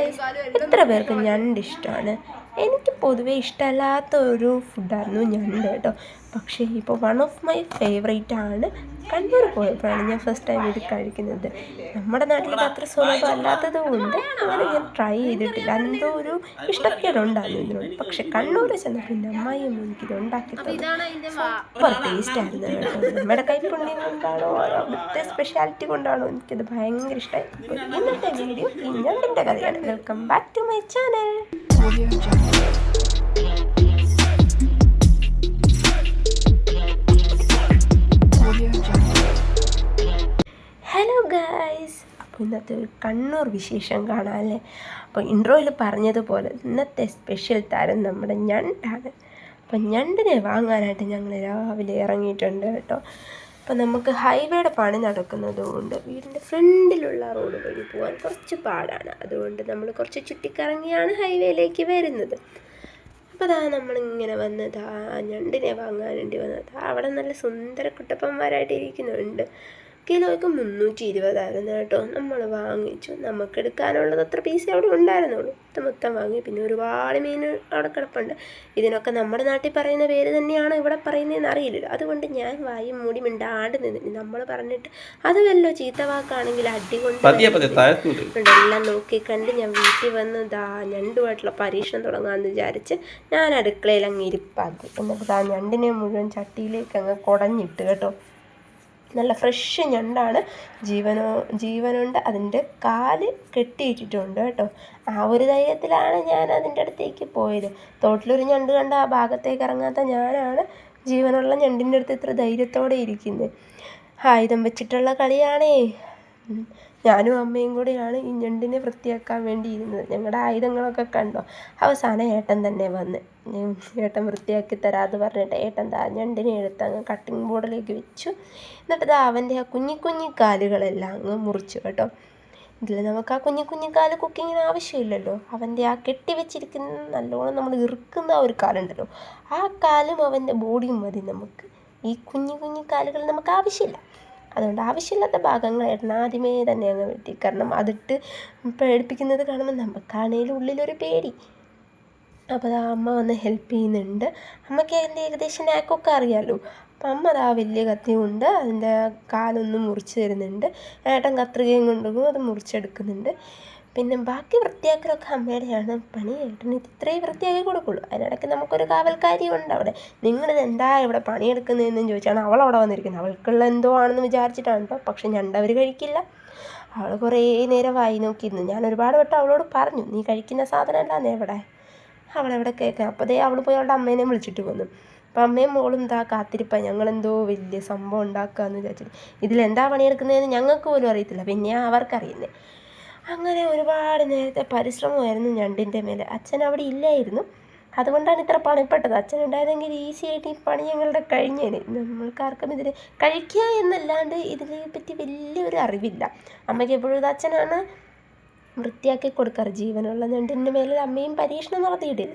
Guys എത്ര പേർക്ക് ഞണ്ട് ഇഷ്ടമാണ് എനിക്ക് പൊതുവേ ഇഷ്ടമല്ലാത്ത ഒരു ഫുഡായിരുന്നു ഞണ്ട് കേട്ടോ. പക്ഷേ ഇപ്പോൾ വൺ ഓഫ് മൈ ഫേവറേറ്റ് ആണ് കണ്ണൂർ പോയപ്പോഴാണ് ഞാൻ ഫസ്റ്റ് ടൈം ഇത് കഴിക്കുന്നത്. നമ്മുടെ നാട്ടിൽ ഇത് അത്ര സുലഭമല്ലാത്തത് കൊണ്ട് അങ്ങനെ ഞാൻ ട്രൈ ചെയ്തിട്ടില്ല. എന്തോ ഒരു ഇഷ്ടക്കേടുണ്ടായിരുന്നു ഇതിനോട്. പക്ഷെ കണ്ണൂർ ചെന്നപ്പോൾ എന്റെ അമ്മായിയും എനിക്കിത് ഉണ്ടാക്കി സൂപ്പർ ടേസ്റ്റ് ആയിരുന്നു കേട്ടോ. നമ്മുടെ കൈപ്പുണ്യം കൊണ്ടാണോ അവിടുത്തെ സ്പെഷ്യാലിറ്റി കൊണ്ടാണോ എനിക്കത് ഭയങ്കര ഇഷ്ടമായി. ഇന്നത്തെ വീഡിയോ ഞണ്ടിന്റെ കഥയാണ്. Welcome back to my channel ഇന്നത്തെ ഒരു കണ്ണൂർ വിശേഷം കാണാം അല്ലേ അപ്പോൾ ഇൻട്രോയിൽ പറഞ്ഞതുപോലെ ഇന്നത്തെ സ്പെഷ്യൽ താരം നമ്മുടെ ഞണ്ടാണ് അപ്പം ഞണ്ടിനെ വാങ്ങാനായിട്ട് ഞങ്ങൾ രാവിലെ ഇറങ്ങിയിട്ടുണ്ട് കേട്ടോ. അപ്പോൾ നമുക്ക് ഹൈവേയുടെ പണി നടക്കുന്നതുകൊണ്ട് വീടിന്റെ ഫ്രണ്ടിലുള്ള റോഡ് വഴി പോകാൻ കുറച്ച് പാടാണ്. അതുകൊണ്ട് നമ്മൾ കുറച്ച് ചുറ്റിക്കറങ്ങിയാണ് ഹൈവേയിലേക്ക് വരുന്നത്. അപ്പോൾ അതാ നമ്മളിങ്ങനെ വന്നത് ആ ഞണ്ടിനെ വാങ്ങാൻ വേണ്ടി വന്നത് അവിടെ നല്ല സുന്ദര കുട്ടപ്പന്മാരായിട്ട് ഇരിക്കുന്നുണ്ട്. കിലോയ്ക്ക് മുന്നൂറ്റി ഇരുപതായിരുന്നു കേട്ടോ. നമ്മൾ വാങ്ങിച്ചു. നമുക്ക് എടുക്കാനുള്ളത് അത്ര പീസ് അവിടെ ഉണ്ടായിരുന്നുള്ളൂ. ഇത് മൊത്തം വാങ്ങി. പിന്നെ ഒരുപാട് മീൻ അവിടെ കിടപ്പുണ്ട്. ഇതിനൊക്കെ നമ്മുടെ നാട്ടിൽ പറയുന്ന പേര് തന്നെയാണ് ഇവിടെ പറയുന്നതെന്ന് അറിയില്ലല്ലോ. അതുകൊണ്ട് ഞാൻ വായും മൂടി മിണ്ടാണ്ട് നിന്നിട്ട് നമ്മൾ പറഞ്ഞിട്ട് അത് വല്ലോ ചീത്ത വാക്കാണെങ്കിൽ അടി കൊണ്ട് പതിയെ പതിയെ താഴ്ത്തൂര് ഇവിടെ എല്ലാം നോക്കി കണ്ട് ഞാൻ വീട്ടിൽ വന്ന് ദാ ഞണ്ടുമായിട്ടുള്ള പരീക്ഷണം തുടങ്ങാമെന്ന് വിചാരിച്ച് ഞാൻ അടുക്കളയിൽ അങ്ങ് ഇരിപ്പാക്കി. എന്നിട്ട് ആ ഞണ്ടിനെ മുഴുവൻ ചട്ടിയിലേക്ക് അങ്ങ് കുടഞ്ഞിട്ട് കേട്ടോ. നല്ല ഫ്രഷ് ഞണ്ടാണ്. ജീവനോ ജീവനുണ്ട്. അതിന്റെ കാൽ കെട്ടിയിട്ടിട്ടുണ്ട് കേട്ടോ. ആ ഒരു ധൈര്യത്തിലാണ് ഞാൻ അതിന്റെ അടുത്തേക്ക് പോയത്. തോട്ടിലൊരു ഞണ്ട് കണ്ട ആ ഭാഗത്തേക്ക് ഇറങ്ങാത്ത ഞാനാണ് ജീവനുള്ള ഞണ്ടിന്റെ അടുത്ത് ഇത്ര ധൈര്യത്തോടെ ഇരിക്കുന്നത് ആയുധം വെച്ചിട്ടുള്ള കളിയാണേ. ഞാനും അമ്മയും കൂടെയാണ് ഈ ഞണ്ടിനെ വൃത്തിയാക്കാൻ വേണ്ടി ഇരുന്നത് ഞങ്ങളുടെ ആയുധങ്ങളൊക്കെ കണ്ടോ? അവസാനം ഏട്ടൻ തന്നെ വന്ന് ഏട്ടൻ വൃത്തിയാക്കി തരാമെന്ന് പറഞ്ഞിട്ട് ഏട്ടൻ ദാ ഞണ്ടിനെ എടുത്ത് അങ്ങ് കട്ടിംഗ് ബോർഡിലേക്ക് വെച്ചു. എന്നിട്ട് ദാ അവന്റെ ആ കുഞ്ഞി കുഞ്ഞി കാലുകളെല്ലാം അങ്ങ് മുറിച്ചു കേട്ടോ. ഇതിൽ നമുക്ക് ആ കുഞ്ഞി കുഞ്ഞി കാൽ കുക്കിങ്ങിന് ആവശ്യമില്ലല്ലോ. അവന്റെ ആ കെട്ടി വെച്ചിരിക്കുന്ന നല്ലോണം നമ്മൾ ഇറുക്കുന്ന ആ ഒരു കാലുണ്ടല്ലോ. ആ കാലും അവന്റെ ബോഡിയും മതി നമുക്ക്. ഈ കുഞ്ഞി കുഞ്ഞി കാലുകൾ നമുക്ക് ആവശ്യമില്ല. അതുകൊണ്ട് ആവശ്യമില്ലാത്ത ഭാഗങ്ങൾ ഏട്ടൻ ആദ്യമേ തന്നെ അങ്ങ് വെട്ടി. കാരണം അതിട്ട് പേടിപ്പിക്കുന്നത് കാണുമ്പോൾ നമുക്കാണേലും ഉള്ളിലൊരു പേടി. അപ്പോൾ അമ്മ വന്ന് ഹെൽപ്പ് ചെയ്യുന്നുണ്ട്. അമ്മയ്ക്ക് അതിന്റെ ഏകദേശം നാക്കൊക്കെ അറിയാമല്ലോ അപ്പം അമ്മ ദാ വലിയ കത്തി കൊണ്ട് അതിന്റെ കാലൊന്നും മുറിച്ച് തരുന്നുണ്ട്. ഏട്ടൻ കത്രികയും കൊണ്ടുപോകും. അത് മുറിച്ചെടുക്കുന്നുണ്ട്. പിന്നെ ബാക്കി വൃത്തിയാക്കലൊക്കെ അമ്മയുടെയാണ് പണി. ഏട്ടന് ഇത് ഇത്രയും വൃത്തിയാക്കി കൊടുക്കുള്ളൂ. അതിനിടയ്ക്ക് നമുക്കൊരു കാവൽക്കാരി ഉണ്ട് അവിടെ. നിങ്ങളിത് എന്താ ഇവിടെ പണിയെടുക്കുന്നതെന്ന് ചോദിച്ചാണ് അവൾ അവിടെ വന്നിരിക്കുന്നത്. അവൾക്കുള്ള എന്തോ ആണെന്ന് വിചാരിച്ചിട്ടാണ് കേട്ടോ. പക്ഷെ ഞണ്ടവർ കഴിക്കില്ല. അവൾ കുറേ നേരം വായി നോക്കിയിരുന്നു ഞാൻ ഒരുപാട് വട്ടം അവളോട് പറഞ്ഞു നീ കഴിക്കുന്ന സാധനമല്ലാന്നേ ഇവിടെ അവളെവിടെ കേൾക്കാം അപ്പോൾ ദേ അവൾ പോയി അവളുടെ അമ്മേനെ വിളിച്ചിട്ട് വന്നു. അപ്പം അമ്മയും മോളും എന്താ കാത്തിരിപ്പാണ് ഞങ്ങളെന്തോ വലിയ സംഭവം ഉണ്ടാക്കുക എന്ന് വിചാരിച്ചിട്ട്. ഇതിലെന്താ പണിയെടുക്കുന്നതെന്ന് ഞങ്ങൾക്ക് പോലും അറിയത്തില്ല. പിന്നെയാണ് അവർക്കറിയുന്നത് അങ്ങനെ ഒരുപാട് നേരത്തെ പരിശ്രമമായിരുന്നു ഞണ്ടിന്റെ മേലെ. അച്ഛൻ അവിടെ ഇല്ലായിരുന്നു. അതുകൊണ്ടാണ് ഇത്ര പണിപ്പെട്ടത്. അച്ഛൻ ഉണ്ടായതെങ്കിൽ ഈസി ആയിട്ട് ഈ പണി ഞങ്ങളുടെ കഴിഞ്ഞേനെ. നമ്മൾക്കാർക്കും ഇതിന് കഴിക്കുക എന്നല്ലാണ്ട് ഇതിനെ പറ്റി വലിയൊരു അറിവില്ല. അമ്മയ്ക്ക് എപ്പോഴും അച്ഛനാണ് വൃത്തിയാക്കി കൊടുക്കാറ്. ജീവനുള്ള ഞണ്ടിന്റെ മേലെ അമ്മയും പരീക്ഷണം നടത്തിയിട്ടില്ല.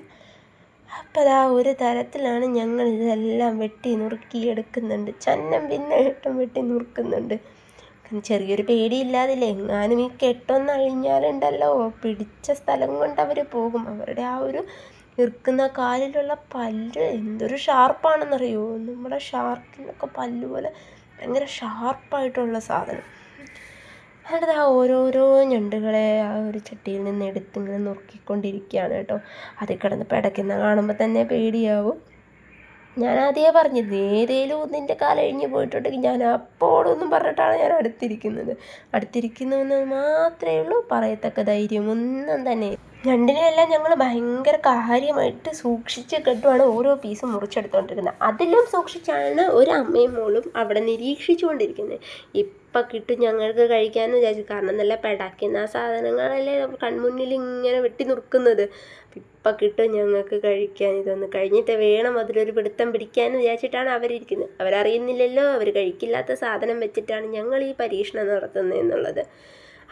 അപ്പം ആ ഒരു തരത്തിലാണ് ഞങ്ങൾ ഇതെല്ലാം വെട്ടി നുറുക്കി എടുക്കുന്നുണ്ട് ചന്നം പിന്നെ ഏട്ടം വെട്ടി നുറുക്കുന്നുണ്ട്. ചെറിയൊരു പേടിയില്ലാതില്ലേ? എങ്ങാനും ഈ കെട്ടൊന്ന് അഴിഞ്ഞാലുണ്ടല്ലോ. പിടിച്ച സ്ഥലം കൊണ്ട് അവർ പോകും. അവരുടെ ആ ഒരു ഇറുക്കുന്ന കാലിലുള്ള പല്ല് എന്തൊരു ഷാർപ്പാണെന്നറിയോ? നമ്മുടെ ഷാർക്കിനൊക്കെ പല്ല് പോലെ ഭയങ്കര ഷാർപ്പായിട്ടുള്ള സാധനം. എന്നിട്ട് ആ ഓരോരോ ഞണ്ടുകളെ ആ ഒരു ചട്ടിയിൽ നിന്ന് എടുത്തിങ്ങനെ നുറുക്കിക്കൊണ്ടിരിക്കുകയാണ് കേട്ടോ. അതിൽ കിടന്ന് പിടയ്ക്കുന്ന കാണുമ്പോൾ തന്നെ പേടിയാവും. ഞാൻ ആദ്യമേ പറഞ്ഞിരുന്നു ഏതേലും ഒന്നിന്റെ കാലഴിഞ്ഞ് പോയിട്ടുണ്ടെങ്കിൽ ഞാൻ അപ്പോഴൊന്നും പറഞ്ഞിട്ടാണ് ഞാൻ അടുത്തിരിക്കുന്നത്. അടുത്തിരിക്കുന്നുവെന്ന് മാത്രമേ ഉള്ളൂ പറയത്തക്ക ധൈര്യം ഒന്നും തന്നെ. രണ്ടിനെല്ലാം ഞങ്ങൾ ഭയങ്കര കാര്യമായിട്ട് സൂക്ഷിച്ച് കെട്ടുമാണ് ഓരോ പീസും മുറിച്ചെടുത്തുകൊണ്ടിരിക്കുന്നത് അതെല്ലാം സൂക്ഷിച്ചാണ് ഒരു അമ്മയും മോളും അവിടെ നിരീക്ഷിച്ചുകൊണ്ടിരിക്കുന്നത്. ഇപ്പം കിട്ടും ഞങ്ങൾക്ക് കഴിക്കാമെന്ന് വിചാരിച്ചു. കാരണം നല്ല പെടാക്കുന്ന സാധനങ്ങളല്ലേ കൺമുന്നിൽ ഇങ്ങനെ വെട്ടി നുറുക്കുന്നത്. ഇപ്പം കിട്ടും ഞങ്ങൾക്ക് കഴിക്കാൻ ഇതൊന്ന് കഴിഞ്ഞിട്ട് വേണം അതിലൊരു പിടുത്തം പിടിക്കാമെന്ന് വിചാരിച്ചിട്ടാണ് അവരിരിക്കുന്നത്. അവരറിയുന്നില്ലല്ലോ അവർ കഴിക്കില്ലാത്ത സാധനം വെച്ചിട്ടാണ് ഞങ്ങൾ ഈ പരീക്ഷണം നടത്തുന്നത് എന്നുള്ളത്.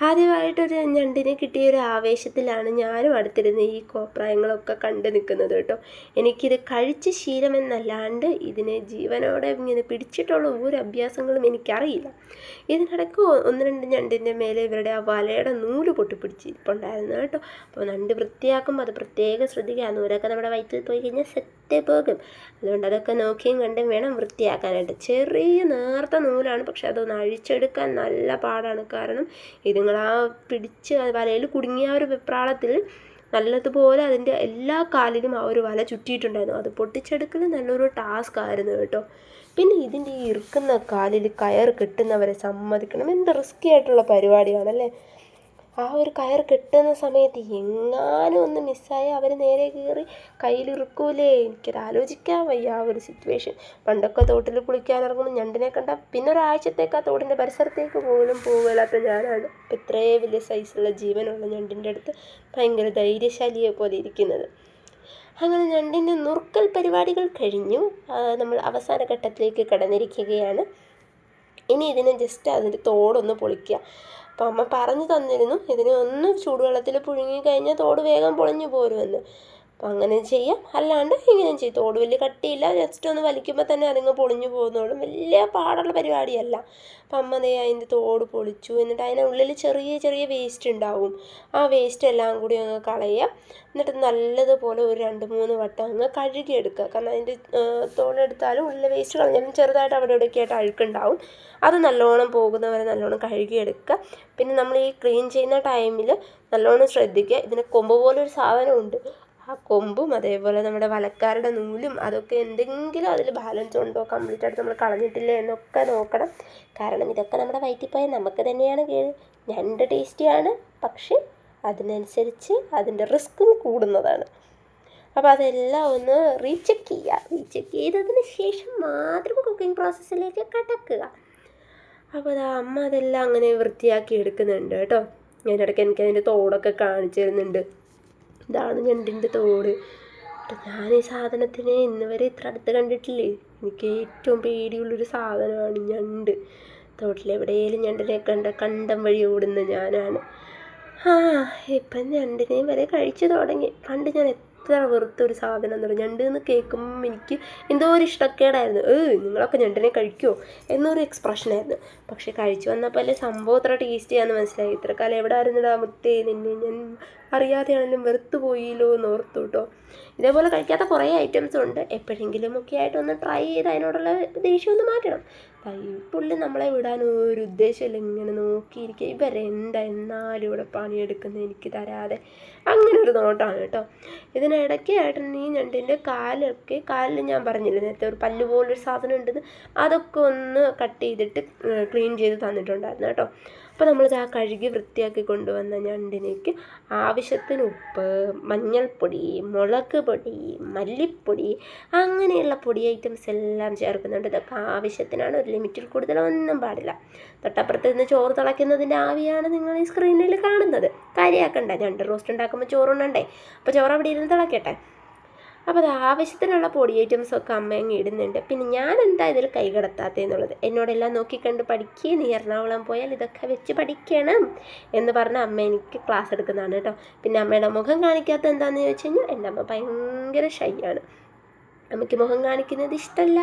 ആദ്യമായിട്ടൊരു ഞണ്ടിനെ കിട്ടിയ ഒരു ആവേശത്തിലാണ് ഞാനും അടുത്തിരുന്ന് ഈ കോപ്രായങ്ങളൊക്കെ കണ്ടു നിൽക്കുന്നത് കേട്ടോ. എനിക്കിത് കഴിച്ച് ശീലമെന്നല്ലാണ്ട് ഇതിനെ ജീവനോടെ ഇങ്ങനെ പിടിച്ചിട്ടുള്ള ഒരു അഭ്യാസങ്ങളും എനിക്കറിയില്ല. ഇതിനിടയ്ക്ക് ഒന്ന് രണ്ട് ഞണ്ടിന്റെ മേലെ ഇവരുടെ ആ വലയുടെ നൂൽ പൊട്ടിപ്പിടിച്ചിരിപ്പുണ്ടായിരുന്നു കേട്ടോ. അപ്പോൾ നണ്ട് വൃത്തിയാക്കുമ്പോൾ അത് പ്രത്യേകം ശ്രദ്ധിക്കുക. ആ നൂലൊക്കെ നമ്മുടെ വയറ്റിൽ പോയി കഴിഞ്ഞാൽ സെറ്റ് പോകും അതുകൊണ്ട് അതൊക്കെ നോക്കിയും കണ്ടും വേണം വൃത്തിയാക്കാനായിട്ട്. ചെറിയ നേർത്ത നൂലാണ് പക്ഷെ അതൊന്ന് അഴിച്ചെടുക്കാൻ നല്ല പാടാണ്. കാരണം ഇതുങ്ങൾ ആ പിടിച്ച് വലയിൽ കുടുങ്ങിയ ഒരു വെപ്രാളത്തിൽ നല്ലതുപോലെ അതിന്റെ എല്ലാ കാലിലും ആ ഒരു വല ചുറ്റിയിട്ടുണ്ടായിരുന്നു. അത് പൊട്ടിച്ചെടുക്കൽ നല്ലൊരു ടാസ്ക് ആയിരുന്നു കേട്ടോ. പിന്നെ ഇതിന്റെ ഈ ഇറുക്കുന്ന കാലിൽ കയർ കിട്ടുന്നവരെ സമ്മതിക്കണം. എന്ത് റിസ്ക്കി ആയിട്ടുള്ള പരിപാടിയാണല്ലേ? ആ ഒരു കയർ കെട്ടുന്ന സമയത്ത് എങ്ങാനും ഒന്ന് മിസ്സായി അവർ നേരെ കയറി കയ്യിലിറുക്കൂലേ. എനിക്കത് ആലോചിക്കാൻ വയ്യ ആ ഒരു സിറ്റുവേഷൻ പണ്ടൊക്കെ തോട്ടിൽ കുളിക്കാനിറങ്ങുമ്പോൾ ഞണ്ടിനെ കണ്ട പിന്നെ ഒരാഴ്ചത്തേക്ക് ആ തോടിന്റെ പരിസരത്തേക്ക് പോലും പോകില്ലാത്ത ഞാനാണ്. ഇപ്പം ഇത്രയും വലിയ സൈസുള്ള ജീവനുള്ള ഞണ്ടിന്റെ അടുത്ത് ഭയങ്കര ധൈര്യശാലിയെ പോലെ ഇരിക്കുന്നത്. അങ്ങനെ ഞണ്ടിന്റെ നുറുക്കൽ പരിപാടികൾ കഴിഞ്ഞു. നമ്മൾ അവസാന ഘട്ടത്തിലേക്ക് കടന്നിരിക്കുകയാണ്. ഇനി ഇതിനെ ജസ്റ്റ് അതിന്റെ തോടൊന്ന് പൊളിക്കുക. അപ്പോൾ അമ്മ പറഞ്ഞു തന്നിരുന്നു. ഇതിനെ ഒന്ന് ചൂടുവെള്ളത്തിൽ പുഴുങ്ങി കഴിഞ്ഞാൽ തോട് വേഗം പൊളിഞ്ഞു പോരുമെന്ന്. അപ്പോൾ അങ്ങനെ ചെയ്യാം. അല്ലാണ്ട് ഇങ്ങനെയും ചെയ്യും. തോട് വലിയ കട്ടിയില്ല. ജസ്റ്റ് ഒന്ന് വലിക്കുമ്പോൾ തന്നെ അതിങ്ങ് പൊളിഞ്ഞു പോകുന്നോളും വലിയ പാടുള്ള പരിപാടിയല്ല. അപ്പം അമ്മ ദേ അതിന്റെ തോട് പൊളിച്ചു. എന്നിട്ട് അതിന്റെ ഉള്ളിൽ ചെറിയ ചെറിയ വേസ്റ്റ് ഉണ്ടാവും. ആ വേസ്റ്റ് എല്ലാം കൂടി അങ്ങ് കളയുക എന്നിട്ട് നല്ലതുപോലെ ഒരു രണ്ട് മൂന്ന് വട്ടം അങ്ങ് കഴുകിയെടുക്കുക. കാരണം അതിന്റെ തോടെടുത്താലും ഉള്ളിലെ വേസ്റ്റ് കളഞ്ഞാലും ചെറുതായിട്ട് അവിടെ ഇവിടെയൊക്കെ ആയിട്ട് അഴുക്കുണ്ടാവും. അത് നല്ലോണം പോകുന്നവരെ നല്ലോണം കഴുകിയെടുക്കുക. പിന്നെ നമ്മൾ ഈ ക്ലീൻ ചെയ്യുന്ന ടൈമിൽ നല്ലോണം ശ്രദ്ധിക്കുക. ഇതിന് കൊമ്പ് പോലൊരു സാധനമുണ്ട്. ആ കൊമ്പും അതേപോലെ നമ്മുടെ വലക്കാരുടെ നൂലും അതൊക്കെ എന്തെങ്കിലും അതിൽ ബാലൻസ് ഉണ്ടോ? കംപ്ലീറ്റ് ആയിട്ട് നമ്മൾ കളഞ്ഞിട്ടില്ലേ എന്നൊക്കെ നോക്കണം. കാരണം ഇതൊക്കെ നമ്മുടെ വയറ്റിൽ പോയാൽ നമുക്ക് തന്നെയാണ് കേട്. ഞണ്ട് ടേസ്റ്റിയാണ് പക്ഷേ അതിനനുസരിച്ച് അതിന്റെ റിസ്ക്കും കൂടുന്നതാണ്. അപ്പോൾ അതെല്ലാം ഒന്ന് റീചെക്ക് ചെയ്യുക. റീചെക്ക് ചെയ്തതിന് ശേഷം മാത്രം കുക്കിംഗ് പ്രോസസ്സിലേക്ക് കടക്കുക. അപ്പോൾ അത് അമ്മ അതെല്ലാം അങ്ങനെ വൃത്തിയാക്കി എടുക്കുന്നുണ്ട് കേട്ടോ. അതിന്റെ ഇടയ്ക്ക് എനിക്ക് അതിന്റെ തോടൊക്കെ കാണിച്ചു തരുന്നുണ്ട്. ഇതാണ് ഞണ്ടിന്റെ തോട്. ഞാൻ ഈ സാധനത്തിനെ ഇന്ന് വരെ ഇത്ര അടുത്ത് കണ്ടിട്ടില്ലേ? എനിക്ക് ഏറ്റവും പേടിയുള്ളൊരു സാധനമാണ് ഞണ്ട്. തോട്ടിലെവിടെയെങ്കിലും ഞണ്ടിനെ കണ്ട കണ്ടം വഴി ഓടുന്ന ഞാനാണ്. ആ ഇപ്പം ഞണ്ടിനെ വരെ കഴിച്ചു തുടങ്ങി. പണ്ട് ഞാൻ എത്ര വെറുത്തൊരു സാധനം എന്ന് പറഞ്ഞാൽ ഞണ്ട് എന്ന് കേൾക്കുമ്പം എനിക്ക് എന്തോ ഒരു ഇഷ്ടക്കേടായിരുന്നു. ഏ നിങ്ങളൊക്കെ ഞണ്ടിനെ കഴിക്കുമോ എന്നൊരു എക്സ്പ്രഷനായിരുന്നു. പക്ഷെ കഴിച്ചു വന്നപ്പോൾ അല്ലേ സംഭവം ഇത്ര ചെയ്യാമെന്ന് മനസ്സിലായി. ഇത്ര കാലം എവിടെ ആയിരുന്നിടാ മുത്തേ നിന്നെ? ഞാൻ അറിയാതെയാണെങ്കിലും വെറുത്തു പോയില്ലോ എന്ന് ഓർത്തു കേട്ടോ ഇതേപോലെ കഴിക്കാത്ത കുറേ ഐറ്റംസ് ഉണ്ട്. എപ്പോഴെങ്കിലും ഒക്കെ ആയിട്ട് ഒന്ന് ട്രൈ ചെയ്ത് അതിനോടുള്ള ദേഷ്യം ഒന്ന് മാറ്റണം പുള്ളി നമ്മളെ വിടാൻ ഒരു ഉദ്ദേശമില്ല ഇങ്ങനെ നോക്കിയിരിക്കുക. ഇവരെന്താ എന്നാലും ഇവിടെ പണിയെടുക്കുന്നത് എനിക്ക് തരാതെ. അങ്ങനെ ഒരു നോട്ടമാണ് കേട്ടോ. ഇതിനിടയ്ക്ക് ഏട്ടൻ ഈ ഞണ്ടിന്റെ കാലൊക്കെ കാലിൽ ഞാൻ പറഞ്ഞില്ല നേരത്തെ ഒരു പല്ല് പോലൊരു സാധനം ഉണ്ടെന്ന് അതൊക്കെ ഒന്ന് കട്ട് ചെയ്തിട്ട് ക്ലീൻ ചെയ്ത് തന്നിട്ടുണ്ടായിരുന്നു കേട്ടോ. അപ്പോൾ നമ്മളിത് ആ കഴുകി വൃത്തിയാക്കി കൊണ്ടുവന്ന ഞണ്ടിലേക്ക് ആവശ്യത്തിന് ഉപ്പ് മഞ്ഞൾപ്പൊടി മുളക് പൊടി മല്ലിപ്പൊടി അങ്ങനെയുള്ള പൊടി ഐറ്റംസ് എല്ലാം ചേർക്കുന്നുണ്ട്. ഇതൊക്കെ ആവശ്യത്തിനാണ്. ഒരു ലിമിറ്റിൽ കൂടുതലൊന്നും പാടില്ല. തൊട്ടപ്പുറത്ത് നിന്ന് ചോറ് തിളയ്ക്കുന്നതിന്റെ ആവിയാണ് നിങ്ങൾ ഈ സ്ക്രീനിൽ കാണുന്നത്. കാര്യമാക്കണ്ട ഞണ്ട് റോസ്റ്റ് ഉണ്ടാക്കുമ്പോൾ ചോറുണ്ടേ അപ്പോൾ ചോറ് അവിടെ ഇരുന്ന് തിളക്കട്ടെ. അപ്പോൾ അത് ആവശ്യത്തിനുള്ള പൊടി ഐറ്റംസ് ഒക്കെ അമ്മ അങ്ങ് ഇടുന്നുണ്ട്. പിന്നെ ഞാൻ എന്താ ഇതിൽ കൈ കടത്താത്തതെന്നുള്ളത് എന്നോടെല്ലാം നോക്കിക്കണ്ട് പഠിക്കേ. നീ എറണാകുളം പോയാൽ ഇതൊക്കെ വെച്ച് പഠിക്കണം എന്ന് പറഞ്ഞ അമ്മ എനിക്ക് ക്ലാസ് എടുക്കുന്നതാണ് കേട്ടോ. പിന്നെ അമ്മയുടെ മുഖം കാണിക്കാത്ത എന്താണെന്ന് ചോദിച്ചു കഴിഞ്ഞാൽ എന്റെ അമ്മ ഭയങ്കര ഷൈയാണ് അമ്മയ്ക്ക് മുഖം കാണിക്കുന്നത് ഇഷ്ടമല്ല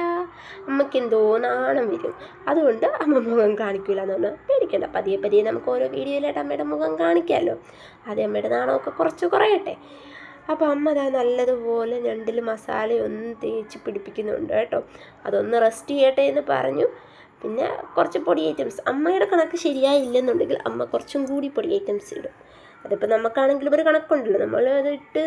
അമ്മയ്ക്ക് എന്തോ നാണം വരും. അതുകൊണ്ട് അമ്മ മുഖം കാണിക്കില്ല എന്ന് പറഞ്ഞാൽ പേടിക്കണ്ട. പതിയെ പതിയെ നമുക്ക് ഓരോ വീഡിയോയിലായിട്ട് അമ്മയുടെ മുഖം കാണിക്കാമല്ലോ ആദ്യം അമ്മയുടെ നാണമൊക്കെ കുറച്ച് കുറയട്ടെ. അപ്പോൾ അമ്മ അതാ നല്ലതുപോലെ ഞണ്ടിൽ മസാല ഒന്ന് തേച്ച് പിടിപ്പിക്കുന്നുണ്ട് കേട്ടോ. അതൊന്ന് റെസ്റ്റ് ചെയ്യട്ടെ എന്ന് പറഞ്ഞു. പിന്നെ കുറച്ച് പൊടി ഐറ്റംസ്. അമ്മയുടെ കണക്ക് ശരിയായില്ലെന്നുണ്ടെങ്കിൽ അമ്മ കുറച്ചും കൂടി പൊടി ഐറ്റംസ് ഇടും. അതിപ്പോൾ നമുക്കാണെങ്കിലും ഒരു കണക്കുണ്ടല്ലോ. നമ്മൾ അത് ഇട്ട്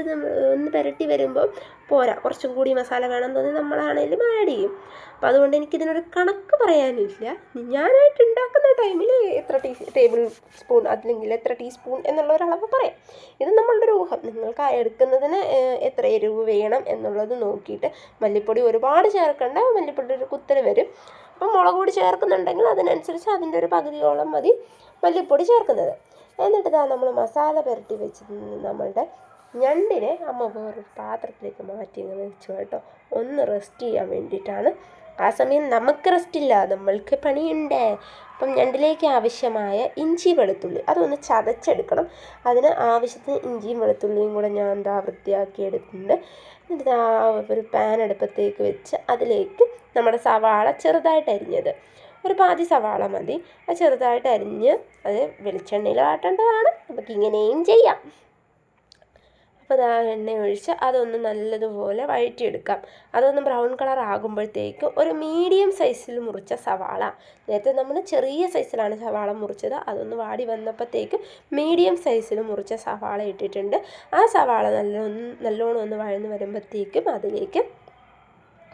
ഒന്ന് പുരട്ടി വരുമ്പോൾ പോരാ. കുറച്ചും കൂടി മസാല വേണം തോന്നി നമ്മളാണെങ്കിലും ആഡ് ചെയ്യും. അപ്പോൾ അതുകൊണ്ട് എനിക്കിതിനൊരു കണക്ക് പറയാനില്ല. ഞാനായിട്ട് ഉണ്ടാക്കുന്ന ടൈമിൽ എത്ര ടീ ടേബിൾ സ്പൂൺ അല്ലെങ്കിൽ എത്ര ടീസ്പൂൺ എന്നുള്ള ഒരു അളവ് പറയാം. ഇത് നമ്മളുടെ ഒരു ഊഹം. നിങ്ങൾക്ക് എടുക്കുന്നതിന് എത്ര എരിവ് വേണം എന്നുള്ളത് നോക്കിയിട്ട് മല്ലിപ്പൊടി ഒരുപാട് ചേർക്കേണ്ട. മല്ലിപ്പൊടി ഒരു കുത്തൽ വരും. അപ്പം മുളക് പൊടി ചേർക്കുന്നുണ്ടെങ്കിൽ അതിനനുസരിച്ച് അതിന്റെ ഒരു പകുതിയോളം മതി മല്ലിപ്പൊടി ചേർക്കുന്നത്. ഇതാ നമ്മൾ മസാല പുരട്ടി വെച്ച് നമ്മളുടെ ഞണ്ടിനെ അമ്മ വേറൊരു പാത്രത്തിലേക്ക് മാറ്റി ഇങ്ങനെ വെച്ചു കേട്ടോ. ഒന്ന് റെസ്റ്റ് ചെയ്യാൻ വേണ്ടിയിട്ടാണ്. ആ സമയം നമുക്ക് റെസ്റ്റ് ഇല്ല നമ്മൾക്ക് പണിയുണ്ട്. അപ്പം ഞണ്ടിലേക്ക് ആവശ്യമായ ഇഞ്ചി വെളുത്തുള്ളി അതൊന്ന് ചതച്ചെടുക്കണം. അതിന് ആവശ്യത്തിന് ഇഞ്ചിയും വെളുത്തുള്ളിയും കൂടെ ഞാൻ എന്താ വൃത്തിയാക്കി എടുത്തിട്ടുണ്ട്. എന്നിട്ട് ആ ഒരു പാൻ അടുപ്പത്തേക്ക് വെച്ച് അതിലേക്ക് നമ്മുടെ സവാള ചെറുതായിട്ട് അരിഞ്ഞത്. ഒരു പാതി സവാള മതി. അത് ചെറുതായിട്ട് അരിഞ്ഞ് അത് വെളിച്ചെണ്ണയിൽ വാട്ടേണ്ടതാണ്. നമുക്ക് ഇങ്ങനെയും ചെയ്യാം. അപ്പോൾ അത് ആ എണ്ണ ഒഴിച്ച് അതൊന്ന് നല്ലതുപോലെ വഴറ്റിയെടുക്കാം. അതൊന്ന് ബ്രൗൺ കളർ ആകുമ്പോഴത്തേക്കും ഒരു മീഡിയം സൈസിൽ മുറിച്ച സവാള. നേരത്തെ നമ്മൾ ചെറിയ സൈസിലാണ് സവാള മുറിച്ചത്. അതൊന്ന് വാടി വന്നപ്പോഴത്തേക്കും മീഡിയം സൈസിൽ മുറിച്ച സവാള ഇട്ടിട്ടുണ്ട്. ആ സവാള നല്ല നല്ലോണം ഒന്ന് വഴന്ന് വരുമ്പോഴത്തേക്കും അതിലേക്ക്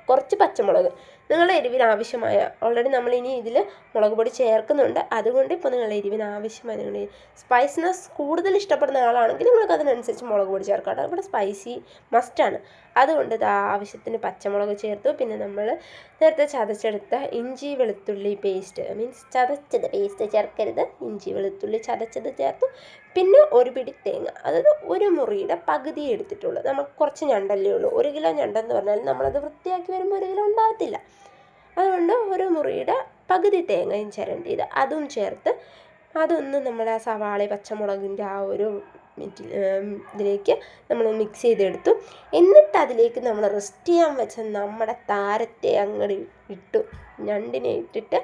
കുറച്ച് പച്ചമുളക് നിങ്ങളുടെ എരിവിന് ആവശ്യമായ ഓൾറെഡി നമ്മൾ ഇനി ഇതിൽ മുളക് പൊടി ചേർക്കുന്നുണ്ട്. അതുകൊണ്ട് ഇപ്പോൾ നിങ്ങളുടെ എരിവിന് ആവശ്യമായ നിങ്ങളുടെ സ്പൈസിനെസ് കൂടുതൽ ഇഷ്ടപ്പെടുന്ന ആളാണെങ്കിൽ നിങ്ങൾക്ക് അതിനനുസരിച്ച് മുളക് പൊടി ചേർക്കാം കേട്ടോ. ഇവിടെ സ്പൈസി മസ്റ്റാണ് അതുകൊണ്ട് ഇത് ആവശ്യത്തിന് പച്ചമുളക് ചേർത്തു. പിന്നെ നമ്മൾ നേരത്തെ ചതച്ചെടുത്ത ഇഞ്ചി വെളുത്തുള്ളി പേസ്റ്റ് മീൻസ് ചതച്ചത് പേസ്റ്റ് ചേർക്കരുത്. ഇഞ്ചി വെളുത്തുള്ളി ചതച്ചത് ചേർത്തു. പിന്നെ ഒരു പിടി തേങ്ങ അതായത് ഒരു മുറിയുടെ പകുതി എടുത്തിട്ടുള്ളൂ. നമുക്ക് കുറച്ച് ഞണ്ടല്ലേ ഉള്ളൂ. ഒരു കിലോ ഞണ്ടെന്ന് പറഞ്ഞാൽ നമ്മളത് വൃത്തിയാക്കി വരുമ്പോൾ ഒരു കിലോ ഉണ്ടാകത്തില്ല. അതുകൊണ്ട് ഒരു മുറിയുടെ പകുതി തേങ്ങയും ചിരണ്ടിയത്. അതും ചേർത്ത് അതൊന്ന് നമ്മൾ ആ സവാള പച്ചമുളകിന്റെ ആ ഒരു ഇതിലേക്ക് നമ്മൾ മിക്സ് ചെയ്തെടുത്തു. എന്നിട്ട് അതിലേക്ക് നമ്മൾ റെസ്റ്റ് ചെയ്യാൻ വെച്ച നമ്മുടെ താരത്തെ അങ്ങോട്ട് ഇട്ടു. ഞണ്ടിനെ ഇട്ടിട്ട്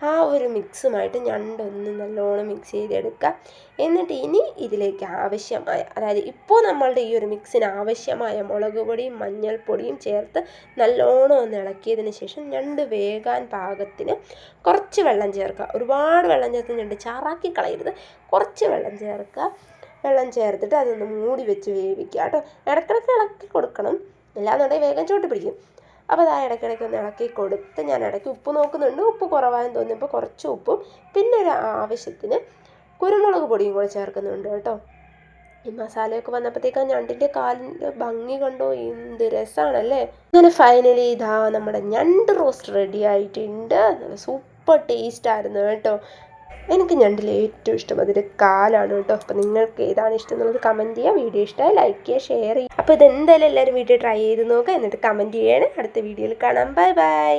ആ ഒരു മിക്സുമായിട്ട് ഞണ്ടൊന്ന് നല്ലോണം മിക്സ് ചെയ്തെടുക്കുക എന്നിട്ട് ഇനി ഇതിലേക്ക് ആവശ്യമായ അതായത് ഇപ്പോൾ നമ്മളുടെ ഈ ഒരു മിക്സിന് ആവശ്യമായ മുളക് പൊടിയും മഞ്ഞൾപ്പൊടിയും ചേർത്ത് നല്ലോണം ഒന്ന് ഇളക്കിയതിന് ശേഷം ഞണ്ട് വേകാൻ പാകത്തിന് കുറച്ച് വെള്ളം ചേർക്കുക. ഒരുപാട് വെള്ളം ചേർത്ത് ഞണ്ട് ചാറാക്കി കളയരുത്. കുറച്ച് വെള്ളം ചേർക്കുക. വെള്ളം ചേർത്തിട്ട് അതൊന്ന് മൂടി വെച്ച് വേവിക്കുക കേട്ടോ. ഇടയ്ക്കിടയ്ക്ക് ഇളക്കി കൊടുക്കണം. അല്ലാന്നുണ്ടെങ്കിൽ വേഗം ചോട്ടി പിടിക്കും അപ്പോൾ ആ ഇടയ്ക്കിടയ്ക്ക് ഒന്ന് ഇളക്കി കൊടുത്ത് ഞാൻ ഇടയ്ക്ക് ഉപ്പ് നോക്കുന്നുണ്ട്. ഉപ്പ് കുറവായെന്ന് തോന്നിയപ്പോൾ കുറച്ച് ഉപ്പും പിന്നെ ഒരു ആവശ്യത്തിന് കുരുമുളക് പൊടിയും കൂടെ ചേർക്കുന്നുണ്ട് കേട്ടോ. ഈ മസാലയൊക്കെ വന്നപ്പോഴത്തേക്ക് ഞണ്ടിന്റെ കാലിന്റെ ഭംഗി കണ്ടോ? എന്ത് രസമാണല്ലേ അങ്ങനെ ഫൈനലി ഇതാ നമ്മുടെ ഞണ്ട് റോസ്റ്റ് റെഡി ആയിട്ടുണ്ട്. സൂപ്പർ ടേസ്റ്റ് ആയിരുന്നു കേട്ടോ. എനിക്ക് ഞണ്ടിൽ ഏറ്റവും ഇഷ്ടം അതിന്റെ കാലാണ് കേട്ടോ. അപ്പോൾ നിങ്ങൾക്ക് ഏതാണ് ഇഷ്ടം എന്നുള്ളത് കമന്റ് ചെയ്യുക. വീഡിയോ ഇഷ്ടമായി ലൈക്ക് ചെയ്യുക ഷെയർ ചെയ്യുക. അപ്പോൾ ഇതെന്തായാലും എല്ലാവരും വീഡിയോ ട്രൈ ചെയ്ത് നോക്കുക എന്നിട്ട് കമന്റ് ചെയ്യണേ അടുത്ത വീഡിയോയിൽ കാണാം. Bye bye